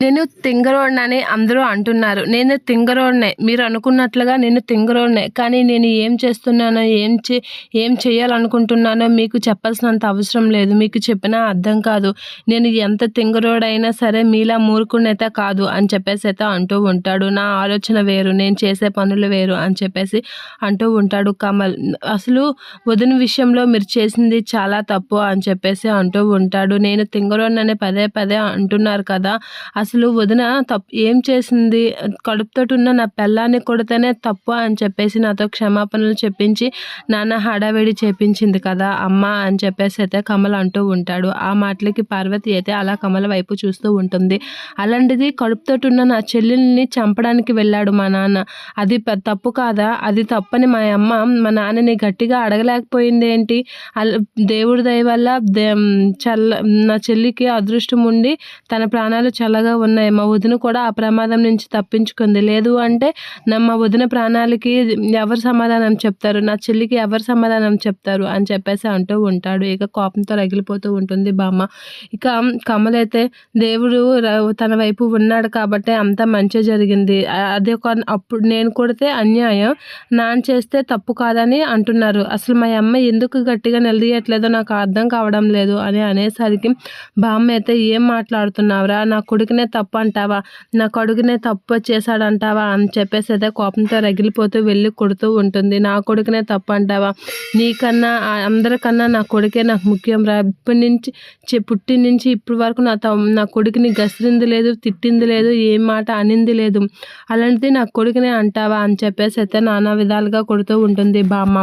నేను తింగరోడ్నని అందరూ అంటున్నారు. నేను తింగరోడ్నే. మీరు అనుకున్నట్లుగా నేను తింగరోడ్నే. కానీ నేను ఏం చేస్తున్నానో ఏం చే ఏం చేయాలనుకుంటున్నానో మీకు చెప్పాల్సినంత అవసరం లేదు. మీకు చెప్పినా అర్థం కాదు. నేను ఎంత తింగరోడైనా సరే మీలా మూర్ఖునైతే కాదు అని చెప్పేసి అయితే అంటూ ఉంటాడు. నా ఆలోచన వేరు నేను చేసే పనులు వేరు అని చెప్పేసి అంటూ ఉంటాడు కమల్. అసలు వదిన విషయంలో మీరు చేసింది చాలా తప్పు అని చెప్పేసి అంటూ ఉంటాడు. నేను తింగరోడ్నని పదే పదే అంటున్నారు కదా. అసలు వదిన తప్పు ఏం చేసింది? కడుపుతో ఉన్న నా పిల్లాన్ని కొడితేనే తప్పు అని చెప్పేసి నాతో క్షమాపణలు చెప్పించి నాన్న హడావిడి చేపించింది కదా అమ్మ అని చెప్పేసి అయితే కమల్ అంటూ ఉంటాడు. ఆ మాటలకి పార్వతి అయితే అలా కమల వైపు చూస్తూ ఉంటుంది. అలాంటిది కడుపుతో ఉన్న నా చెల్లెల్ని చంపడానికి వెళ్ళాడు మా నాన్న. అది తప్పు కాదా? అది తప్పని మా అమ్మ మా నాన్నని గట్టిగా అడగలేకపోయింది ఏంటి? దేవుడి దయ వల్ల చల్ల నా చెల్లికి అదృష్టం ఉండి తన ప్రాణాలు చల్లగా ఉన్నాయి. మా వదిన కూడా ఆ ప్రమాదం నుంచి తప్పించుకుంది. లేదు అంటే నా మా వదిన ప్రాణాలకి ఎవరు సమాధానం చెప్తారు? నా చెల్లికి ఎవరు సమాధానం చెప్తారు? అని చెప్పేసి అంటూ ఉంటాడు. ఇక కోపంతో రగిలిపోతూ ఉంటుంది బామ్మ. ఇక కమలైతే దేవుడు తన వైపు ఉన్నాడు కాబట్టి అంత మంచి జరిగింది. అదే ఒక అప్పుడు నేను కొడితే అన్యాయం. నాన్న చేస్తే తప్పు కాదని అంటున్నారు. అసలు మా అమ్మ ఎందుకు గట్టిగా నిలదీయట్లేదో నాకు అర్థం కావడం లేదు అని అనేసరికి బామ్మ అయితే ఏం మాట్లాడుతున్నావురా? నా కొడుకునే తప్పు అంటావా నా కొడుకునే తప్పు చేశాడంటావా? అని చెప్పేసి అయితే కోపంతో రగిలిపోతూ వెళ్ళి కొడుతూ ఉంటుంది. నా కొడుకునే తప్పు అంటావా నీకన్నా అందరికన్నా నా కొడుకే నాకు ముఖ్యం రా. ఇప్పటి నుంచి పుట్టి నుంచి ఇప్పటి వరకు నా నా కొడుకుని గసిరింది లేదు తిట్టింది లేదు ఏం మాట అనింది లేదు. అలాంటిది నా కొడుకునే అంటావా? అని చెప్పేసి అయితే నానా విధాలుగా కొడుతూ ఉంటుంది బామ్మ.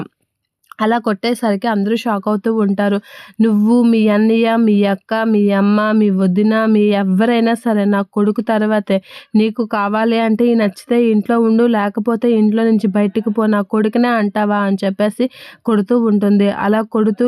అలా కొట్టేసరికి అందరూ షాక్ అవుతూ ఉంటారు. నువ్వు మీ అన్నయ్య మీ అక్క మీ అమ్మ మీ వదిన మీ ఎవరైనా సరే నా కొడుకు తర్వాతే నీకు కావాలి అంటే ఈ నచ్చితే ఇంట్లో ఉండు లేకపోతే ఇంట్లో నుంచి బయటికి పో నా కొడుకునే అంటావా? అని చెప్పేసి కొడుతూ ఉంటుంది. అలా కొడుతూ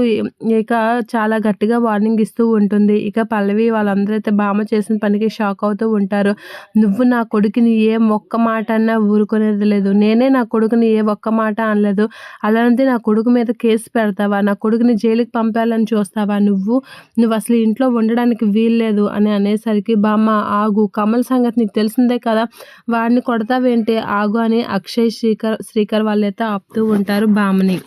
ఇక చాలా గట్టిగా వార్నింగ్ ఇస్తూ ఉంటుంది. ఇక పల్లవి వాళ్ళందరూ అయితే బామ చేసిన పనికి షాక్ అవుతూ ఉంటారు. నువ్వు నా కొడుకుని ఏ ఒక్క మాట అన్నా ఊరుకునేది లేదు. నేనే నా కొడుకుని ఏ ఒక్క మాట అనలేదు. అలాంటి నా కొడుకు మీద కేసు పెడతావా? నా కొడుకుని జైలుకి పంపాలని చూస్తావా నువ్వు? నువ్వు అసలు ఇంట్లో ఉండడానికి వీల్లేదు అని అనేసరికి బామ్మ ఆగు. కమల్ సంగతి నీకు తెలిసిందే కదా. వాడిని కొడతావేంటి? ఆగు అని అక్షయ్ శ్రీకర్ శ్రీకర్ వాళ్ళైతే ఆపుతూ ఉంటారు బామ్మని.